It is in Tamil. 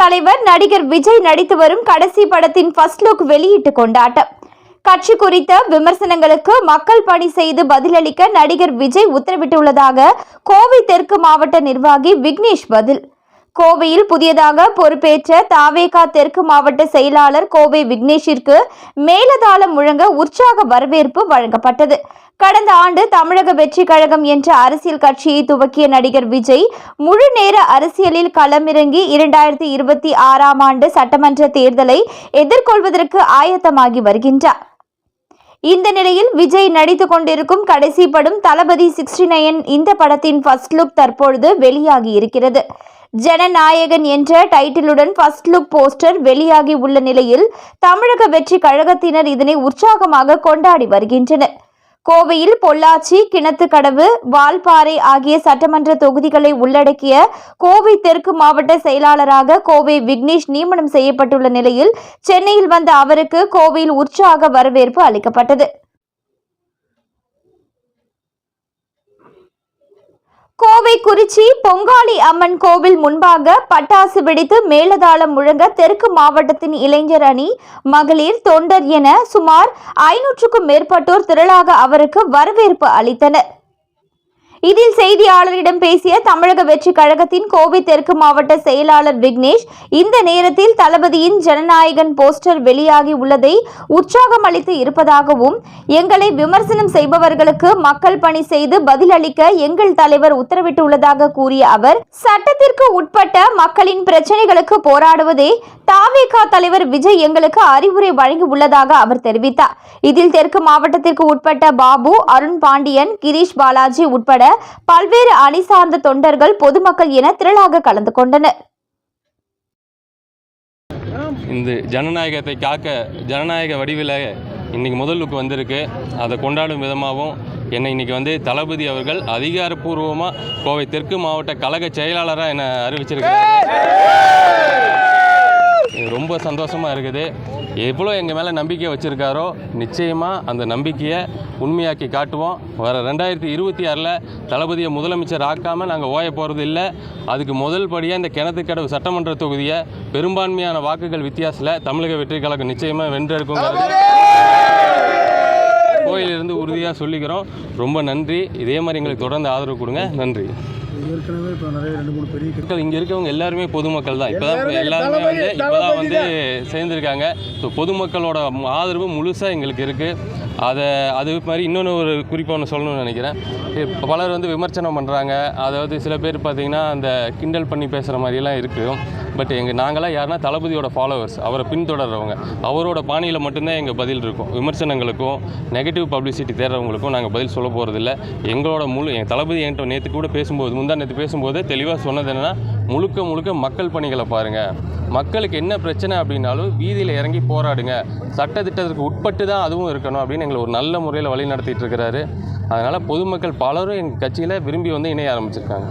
தலைவர் நடிகர் விஜய் நடித்து வரும் கடைசி படத்தின் ஃபர்ஸ்ட் லுக் வெளியிட்டு கொண்டாட்டம். கட்சி குறித்த விமர்சனங்களுக்கு மக்கள் பணி செய்து பதிலளிக்க நடிகர் விஜய் உத்தரவிட்டுள்ளதாக கோவை தெற்கு மாவட்ட நிர்வாகி விக்னேஷ் பதில். கோவையில் புதியதாக பொறுப்பேற்ற தாவேகா தெற்கு மாவட்ட செயலாளர் கோவை விக்னேஷிற்கு மேலதாளம் முழங்க உற்சாக வரவேற்பு வழங்கப்பட்டது. கடந்த ஆண்டு தமிழக வெற்றி கழகம் என்ற அரசியல் கட்சியை துவக்கிய நடிகர் விஜய் முழு நேர அரசியலில் களமிறங்கி இரண்டாயிரத்தி இருபத்தி ஆறாம் ஆண்டு சட்டமன்ற தேர்தலை எதிர்கொள்வதற்கு ஆயத்தமாகி வருகின்றார். இந்த நிலையில் விஜய் நடித்து கொண்டிருக்கும் கடைசி படம் தளபதி சிக்ஸ்டி நைன் இந்த படத்தின் ஃபர்ஸ்ட் லுக் தற்பொழுது வெளியாகி இருக்கிறது. ஜனநாயகன் என்ற டைட்டிலுடன் ஃபர்ஸ்ட் லுக் போஸ்டர் வெளியாகி உள்ள நிலையில் தமிழக வெற்றி கழகத்தினர் இதனை உற்சாகமாக கொண்டாடி வருகின்றனர். கோவையில் பொள்ளாச்சி கிணத்துக்கடவு வால்பாறை ஆகிய சட்டமன்ற தொகுதிகளை உள்ளடக்கிய கோவை தெற்கு மாவட்ட செயலாளராக கோவை விக்னேஷ் நியமனம் செய்யப்பட்டுள்ள நிலையில் சென்னையில் வந்த அவருக்கு கோவையில் உற்சாக வரவேற்பு அளிக்கப்பட்டது. கோவை குறிச்சி பொங்காளி அம்மன் கோவில் முன்பாக பட்டாசு வெடித்து மேலதாளம் முழங்க தெற்கு மாவட்டத்தின் இளைஞர் அணி மகளிர் தொண்டர் என சுமார் ஐநூற்றுக்கும் மேற்பட்டோர் திரளாக அவருக்கு வரவேற்பு அளித்தனர். இதில் செய்தியாளரிடம் பேசிய தமிழக வெற்றி கழகத்தின் கோவை தெற்கு மாவட்ட செயலாளர் விக்னேஷ் இந்த நேரத்தில் தளபதியின் ஜனநாயகன் போஸ்டர் வெளியாகி உள்ளதை உற்சாகம் அளித்து இருப்பதாகவும் எங்களை விமர்சனம் செய்பவர்களுக்கு மக்கள் பணி செய்து பதிலளிக்க எங்கள் தலைவர் உத்தரவிட்டுள்ளதாக கூறிய அவர் சட்டத்திற்கு உட்பட்ட மக்களின் பிரச்சனைகளுக்கு போராடுவதே தாவேகா தலைவர் விஜய் எங்களுக்கு அறிவுரை வழங்கி உள்ளதாக அவர் தெரிவித்தார். இதில் தெற்கு மாவட்டத்திற்கு உட்பட்ட பாபு அருண் பாண்டியன் கிரீஷ் பாலாஜி உட்பட பல்வேறு அணி சார்ந்த தொண்டர்கள் பொதுமக்கள் என திரளாக கலந்து கொண்டனர். இந்த ஜனநாயகத்தை காக்க ஜனநாயக வடிவில் இன்றைக்கி முதலுக்கு வந்திருக்கு. அதை கொண்டாடும் விதமாகவும் என்னை இன்றைக்கி வந்து தளபதி அவர்கள் அதிகாரப்பூர்வமாக கோவை தெற்கு மாவட்ட கழக செயலாளராக என்னை அறிவிச்சிருக்காரு ரொம்ப சந்தோஷமாக இருக்குது. எவ்வளோ எங்கள் மேலே நம்பிக்கை வச்சுருக்காரோ நிச்சயமாக அந்த நம்பிக்கையை உண்மையாக்கி காட்டுவோம். வர ரெண்டாயிரத்தி இருபத்தி ஆறில் தளபதியை முதலமைச்சர் ஆக்காமல் நாங்கள் ஓய போகிறது இல்லை. அதுக்கு முதல் படியாக இந்த கிணத்துக்கடவு சட்டமன்ற தொகுதியை பெரும்பான்மையான வாக்குகள் வித்தியாசத்தில் தமிழக வெற்றி கழகம் நிச்சயமாக வென்றெடுக்குங்கிறது கோயிலிருந்து உறுதியாக சொல்லிக்கிறோம். ரொம்ப நன்றி. இதே மாதிரி எங்களுக்கு தொடர்ந்து ஆதரவு கொடுங்க. நன்றி. ஏற்கனவே இப்போ நிறைய ரெண்டு மூணு பெரிய மக்கள் இங்கே இருக்கவங்க எல்லாருமே பொதுமக்கள் தான். இப்போ தான் எல்லாருமே வந்து இப்போ தான் வந்து சேர்ந்துருக்காங்க. ஸோ பொதுமக்களோட ஆதரவு முழுசாக எங்களுக்கு இருக்குது அதை அது மாதிரி இன்னொன்று ஒரு குறிப்பாக ஒன்று சொல்லணும்னு நினைக்கிறேன். இப்போ பலர் வந்து விமர்சனம் பண்ணுறாங்க அதாவது சில பேர் பார்த்திங்கன்னா அந்த கிண்டல் பண்ணி பேசுகிற மாதிரிலாம் இருக்கும் பட் எங்கள் நாங்களாம் யாருன்னா தளபதியோட ஃபாலோவர்ஸ் அவரை பின்தொடர்றவங்க. அவரோட பாணியில் மட்டும்தான் எங்கள் பதில் இருக்கும். விமர்சனங்களுக்கும் நெகட்டிவ் பப்ளிசிட்டி தேடுறவங்களுக்கும் நாங்கள் பதில் சொல்ல போகிறதில்ல எங்களோட முழு என் தளபதி என்கிட்ட நேற்று கூட பேசும்போது முந்தா நேற்று பேசும்போது தெளிவாக சொன்னது என்னென்னா முழுக்க முழுக்க மக்கள் பணிகளை பாருங்கள் மக்களுக்கு என்ன பிரச்சனை அப்படின்னாலும் வீதியில் இறங்கி போராடுங்க. சட்டத்திட்டத்திற்கு உட்பட்டு தான் அதுவும் இருக்கணும் அப்படின்னு எங்களை ஒரு நல்ல முறையில் வழி நடத்திட்டு இருக்கிறாரு. அதனால் பொதுமக்கள் பலரும் எங்கள் கட்சியில் விரும்பி வந்து இணைய ஆரம்பிச்சிருக்காங்க.